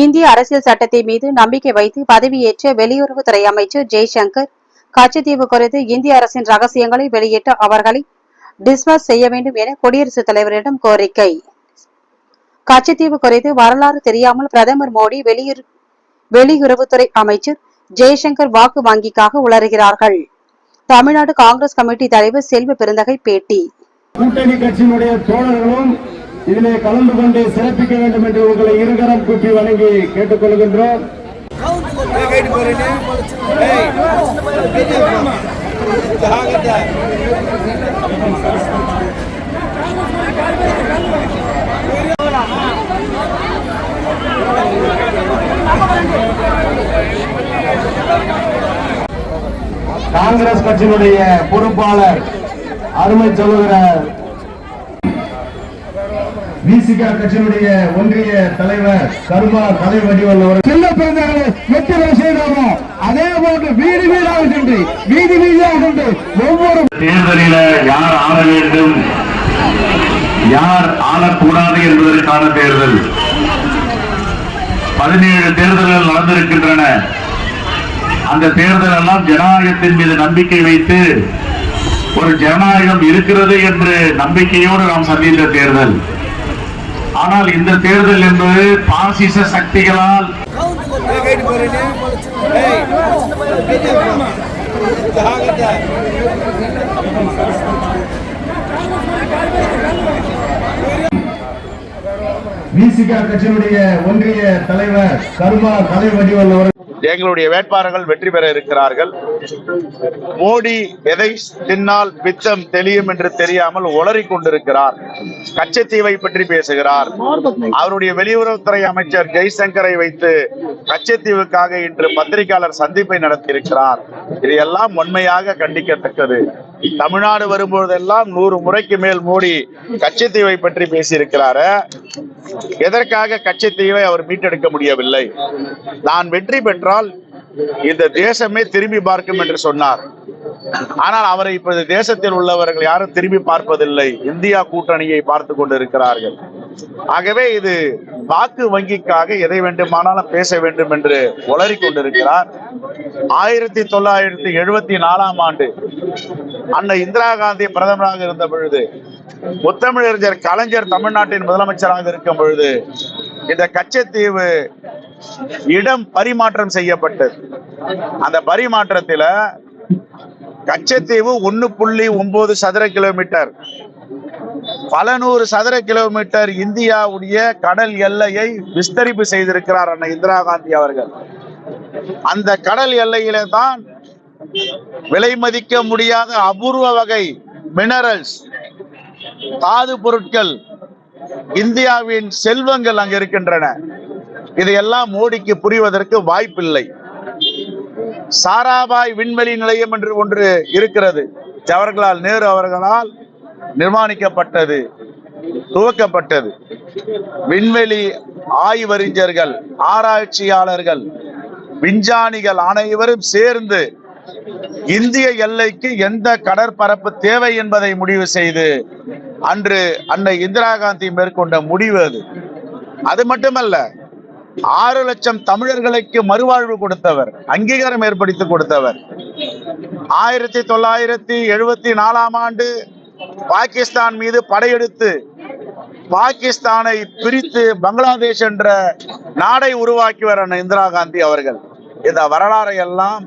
இந்திய அரசியல் சட்டத்தை மீது நம்பிக்கை வைத்து பதவியேற்ற வெளியுறவுத்துறை அமைச்சர் ஜெய்சங்கர் கச்சத்தீவு குறித்து இந்திய அரசின் ரகசியங்களை வெளியிட்டு அவர்களை டிஸ்மஸ் செய்ய வேண்டும் என குடியரசுத் தலைவரிடம் கோரிக்கை. கச்சத்தீவு குறித்து வரலாறு தெரியாமல் பிரதமர் மோடி வெளியுறு வெளியுறவுத்துறை அமைச்சர் ஜெய்சங்கர் வாக்கு வங்கிக்காக உளறுகிறார்கள். தமிழ்நாடு காங்கிரஸ் கமிட்டி தலைவர் செல்வ பெருந்தகை பேட்டி. கூட்டணி கட்சியினுடைய தோழர்களும் இதிலே கலந்து கொண்டு சிறப்பிக்க வேண்டும் என்று உங்களை இருகரம் கூப்பி வணங்கி கேட்டுக்கொள்கின்றோம். காங்கிரஸ் கட்சியினுடைய பொறுப்பாளர் அருமை சொல்லுகிற விசிகா கட்சியினுடைய ஒன்றிய தலைவர் கருமா கலை வடிவல் அவர் செல்ல பிறந்தவர்களை வெற்றி பெற செய்தோமோ அதே போன்று வீடு வீடாக சென்று வீதி வீதியாக சென்று ஒவ்வொரு தேர்தலில யார் ஆள வேண்டும்? யார் ஆளக்கூடாது என்பதற்கான தேர்தல். பதினேழு தேர்தல்கள் நடந்திருக்கின்றன. அந்த தேர்தல் எல்லாம் ஜனநாயகத்தின் மீது நம்பிக்கை வைத்து ஒரு ஜனநாயகம் இருக்கிறது என்று நம்பிக்கையோடு நாம் சந்தித்த தேர்தல். ஆனால் இந்த தேர்தல் என்பது பாசிச சக்திகளால் விசிகா கட்சியினுடைய ஒன்றிய தலைவர் கருமா கலை வடிவல் அவர்கள் எங்களுடைய வேட்பாளர்கள் வெற்றி பெற இருக்கிறார்கள். மோடி எதை தின்னால் பித்தம் தெளியும் என்று தெரியாமல் உளறிக் கொண்டிருக்கிறார். கச்சத்தீவை பற்றி பேசுகிறார். அவருடைய வெளியுறவுத்துறை அமைச்சர் ஜெய்சங்கரை வைத்து கச்சத்தீவுக்காக இன்று பத்திரிகையாளர் சந்திப்பை நடத்தியிருக்கிறார். இதையெல்லாம் உண்மையாக கண்டிக்கத்தக்கது. தமிழ்நாடு வரும்போதெல்லாம் நூறு முறைக்கு மேல் மோடி கச்சத்தீவை பற்றி பேசியிருக்கிறாரு. எதற்காக கச்சத்தீவை அவர் மீட்டெடுக்க முடியவில்லை? நான் வெற்றி பெற்றால் இந்த தேசமே திரும்பி பார்க்கும் என்று சொன்னார். ஆனால் அவரை இப்போது தேசத்தில் உள்ளவர்கள் யாரும் திரும்பி பார்ப்பதில்லை. இந்தியா கூட்டணியை பார்த்து கொண்டிருக்கிறார்கள். ஆகவே இது வாக்கு வங்கிக்காக எதை வேண்டுமானாலும் பேச வேண்டும் என்று உளறிக் கொண்டிருக்கிறார். ஆயிரத்தி தொள்ளாயிரத்தி எழுபத்தி நாலாம் ஆண்டு அன்னை இந்திரா காந்தி பிரதமராக இருந்த பொழுது முத்தமிழறிஞர் கலைஞர் தமிழ்நாட்டின் முதலமைச்சராக இருக்கும் பொழுது இந்த கச்சத்தீவு இடம் பரிமாற்றம் செய்யப்பட்டது. அந்த பரிமாற்றத்தில கச்சத்தீவு ஒன்னு புள்ளி ஒன்பது சதுர கிலோமீட்டர். பல நூறு சதுர கிலோமீட்டர் இந்தியாவுடைய கடல் எல்லையை விஸ்தரிப்பு செய்திருக்கிறார் அண்ணா இந்திரா காந்தி அவர்கள். அந்த கடல் எல்லையிலே தான் விலை மதிக்க முடியாத அபூர்வ வகை மினரல்ஸ் தாது பொருட்கள் இந்தியாவின் செல்வங்கள் அங்கு இருக்கின்றன. இதையெல்லாம் மோடிக்கு புரிவதற்கு வாய்ப்பில்லை. சாராபாய் விண்வெளி நிலையம் என்று ஒன்று இருக்கிறது. ஜவஹர்லால் நேரு அவர்களால் நிர்மாணிக்கப்பட்டது துவக்கப்பட்டது. விண்வெளி ஆய்வறிஞர்கள் ஆராய்ச்சியாளர்கள் விஞ்ஞானிகள் அனைவரும் சேர்ந்து இந்திய எல்லைக்கு எந்த கடற்பரப்பு தேவை என்பதை முடிவு செய்து அன்று அன்னை இந்திரா காந்தி மேற்கொண்ட முடிவு அது. அது மட்டுமல்ல ஆறு லட்சம் தமிழர்களுக்கு மறுவாழ்வு கொடுத்தவர் அங்கீகாரம் ஏற்படுத்தி கொடுத்தவர். ஆயிரத்தி தொள்ளாயிரத்தி எழுபத்தி நாலாம் ஆண்டு பாகிஸ்தான் மீது படையெடுத்து பாகிஸ்தானை பிரித்து பங்களாதேஷ் என்ற நாடை உருவாக்கியவர் இந்திரா காந்தி அவர்கள். இந்த வரலாறை எல்லாம்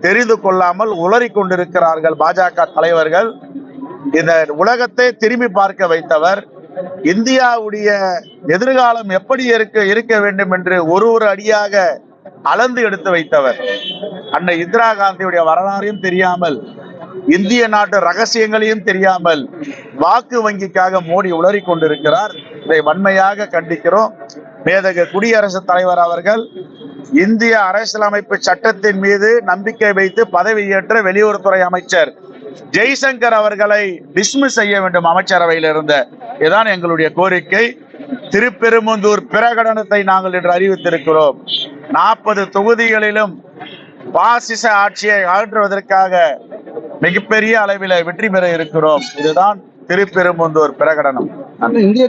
தெரிந்து கொள்ளாமல் உளறி கொண்டிருக்கிறார்கள் பாஜக தலைவர்கள். இந்த உலகத்தை திரும்பி பார்க்க வைத்தவர் இந்தியாவுடைய எதிர்காலம் எப்படி இருக்க இருக்க வேண்டும் என்று ஒரு ஒரு அடியாக அளந்து எடுத்து வைத்தவர். அன்னை இந்திரா காந்தியுடைய வரலாறையும் தெரியாமல் இந்திய நாட்டு ரகசியங்களையும் தெரியாமல் வாக்கு வங்கிக்காக மோடி உளறி கொண்டிருக்கிறார். இதை வன்மையாக கண்டிக்கிறோம். மேதக குடியரசுத் தலைவர் அவர்கள் இந்திய அரசியலமைப்பு சட்டத்தின் மீது நம்பிக்கை வைத்து பதவியேற்ற வெளியுறவுத்துறை அமைச்சர் ஜெய்சங்கர் அவர்களை டிஸ்மிஸ் செய்ய வேண்டும் அமைச்சரவையில் இருந்த இதுதான் எங்களுடைய கோரிக்கை. திருப்பெரும்புந்தூர் பிரகடனத்தை நாங்கள் இன்று அறிவித்திருக்கிறோம். நாற்பது தொகுதிகளிலும் பாசிச ஆட்சியை அகற்றுவதற்காக மிகப்பெரிய அளவில் வெற்றி பெற இருக்கிறோம். இதுதான் திருப்பெரும்புந்தூர் பிரகடனம். இந்திய